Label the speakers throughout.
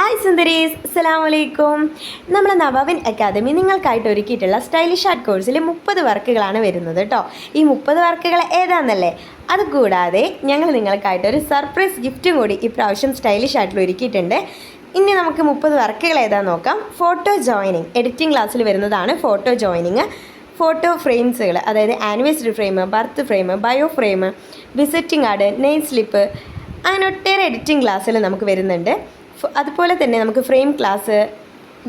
Speaker 1: Hi സുന്ദരീസ്. അസ്സലാം വലൈക്കും നമ്മുടെ നവാവിൻ അക്കാദമി നിങ്ങൾക്കായിട്ട് ഒരുക്കിയിട്ടുള്ള സ്റ്റൈലിഷ് ആർട്ട് കോഴ്സിൽ മുപ്പത് വർക്കുകളാണ് വരുന്നത് കേട്ടോ. ഈ മുപ്പത് വർക്കുകൾ ഏതാണെന്നല്ലേ അതുകൂടാതെ ഞങ്ങൾ നിങ്ങൾക്കായിട്ട് ഒരു സർപ്രൈസ് ഗിഫ്റ്റും കൂടി ഇപ്രാവശ്യം സ്റ്റൈലിഷ് ആയിട്ട് ഒരുക്കിയിട്ടുണ്ട്. ഇനി നമുക്ക് മുപ്പത് വർക്കുകൾ ഏതാണെന്ന് നോക്കാം. Photo joining. എഡിറ്റിംഗ് ക്ലാസ്സിൽ വരുന്നതാണ് ഫോട്ടോ ജോയിനിങ്. ഫോട്ടോ ഫ്രെയിംസുകൾ അതായത് anniversary frame birth frame bio frame visiting card name slip അങ്ങനെ ഒട്ടേറെ എഡിറ്റിംഗ് ക്ലാസ്സിൽ നമുക്ക് വരുന്നുണ്ട്. അതുപോലെ തന്നെ നമുക്ക് frame class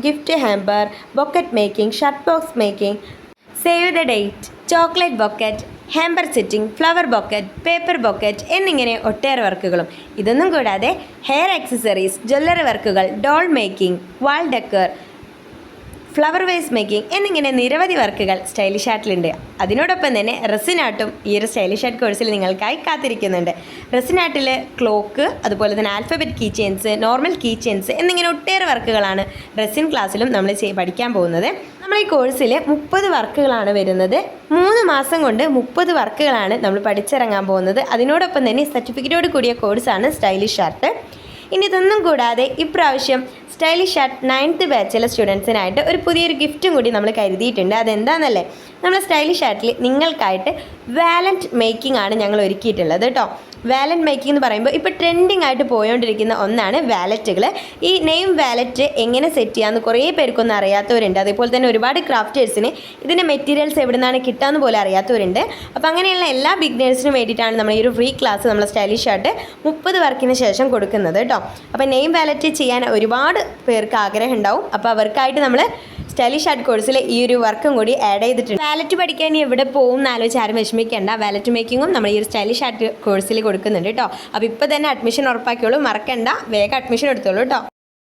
Speaker 1: gift hamper bouquet making shirt box making save the date chocolate bouquet hamper setting flower bouquet paper bouquet എന്നിങ്ങനെ ഒട്ടേറെ വർക്കുകളും. ഇതൊന്നും കൂടാതെ ഹെയർ ആക്സസറീസ് ജ്വല്ലറി വർക്കുകൾ doll making wall decor flower vase making എന്നിങ്ങനെ നിരവധി വർക്കുകൾ സ്റ്റൈലിഷ് ആർട്ടിലുണ്ട് അതിനോടൊപ്പം തന്നെ റെസിൻ ആർട്ടും ഈ ഒരു സ്റ്റൈലിഷ് ആർട്ട് കോഴ്സിൽ നിങ്ങൾക്കായി കാത്തിരിക്കുന്നുണ്ട്. റെസിൻ ആർട്ടിൽ ക്ലോക്ക് അതുപോലെ തന്നെ alphabet key chains normal key chains എന്നിങ്ങനെ ഒട്ടേറെ വർക്കുകളാണ് റെസിൻ ക്ലാസ്സിലും നമ്മൾ പഠിക്കാൻ പോകുന്നത്. നമ്മൾ ഈ കോഴ്സിൽ മുപ്പത് വർക്കുകളാണ് വരുന്നത്. മൂന്ന് മാസം കൊണ്ട് മുപ്പത് വർക്കുകളാണ് നമ്മൾ പഠിച്ചിറങ്ങാൻ പോകുന്നത്. അതിനോടൊപ്പം തന്നെ സർട്ടിഫിക്കറ്റോട് കൂടിയ കോഴ്സാണ് സ്റ്റൈലിഷ് ആർട്ട് ഇനി ഇതൊന്നും കൂടാതെ ഇപ്രാവശ്യം സ്റ്റൈലിഷ് ആർട്ട് നയൻത്ത് ബാച്ചിലെ സ്റ്റുഡൻസിനായിട്ട് ഒരു പുതിയൊരു ഗിഫ്റ്റും കൂടി നമ്മൾ കരുതിയിട്ടുണ്ട്. അതെന്താണെന്നല്ലേ നമ്മൾ സ്റ്റൈലിഷ് ആർട്ടിൽ നിങ്ങൾക്കായിട്ട് വാലന്റ് മേക്കിംഗ് ആണ് ഞങ്ങൾ ഒരുക്കിയിട്ടുള്ളത് കേട്ടോ വാലറ്റ് മേക്കിംഗ് എന്ന് പറയുമ്പോൾ ഇപ്പോൾ ട്രെൻഡിങ് ആയിട്ട് പോയോണ്ടിരിക്കുന്ന ഒന്നാണ് വാലറ്റുകൾ ഈ നെയിം വാലറ്റ് എങ്ങനെ സെറ്റ് ചെയ്യാമെന്ന് കുറേ പേർക്കൊന്നും അറിയാത്തവരുണ്ട്. അതേപോലെ തന്നെ ഒരുപാട് ക്രാഫ്റ്റേഴ്സിന് ഇതിന്റെ മെറ്റീരിയൽസ് എവിടെ നിന്നാണ് കിട്ടാമെന്ന് പോലും അറിയാത്തവരുണ്ട്. അപ്പോൾ അങ്ങനെയുള്ള എല്ലാ ബിഗ്നേഴ്സിനും വേണ്ടിയിട്ടാണ് നമ്മൾ ഈ ഒരു ഫ്രീ ക്ലാസ് നമ്മൾ സ്റ്റൈലിഷ് ആയിട്ട് മുപ്പത് വർക്കിന് ശേഷം കൊടുക്കുന്നത് കേട്ടോ. അപ്പോൾ നെയിം വാലറ്റ് ചെയ്യാൻ ഒരുപാട് പേർക്ക് ആഗ്രഹം ഉണ്ടാവും. അപ്പോൾ അവർക്കായിട്ട് നമ്മൾ സ്റ്റൈലിഷ് ആർട്ട് കോഴ്സിൽ ഈ ഒരു വർക്കും കൂടി ആഡ് ചെയ്തിട്ടുണ്ട്. വാലറ്റ് പഠിക്കാൻ എവിടെ പോകും എന്ന് ആലോചിച്ച് ആരും വിഷമിക്കേണ്ട. വാലറ്റ് മേക്കിങ്ങും നമ്മൾ ഈ ഒരു സ്റ്റൈലിഷ് ആർട്ട് കോഴ്സിൽ കൊടുക്കുന്നുണ്ട് കേട്ടോ. അപ്പോൾ ഇപ്പോൾ തന്നെ അഡ്മിഷൻ ഉറപ്പാക്കിയോളൂ. മറക്കണ്ട. വേഗം അഡ്മിഷൻ എടുത്തോളൂ കേട്ടോ.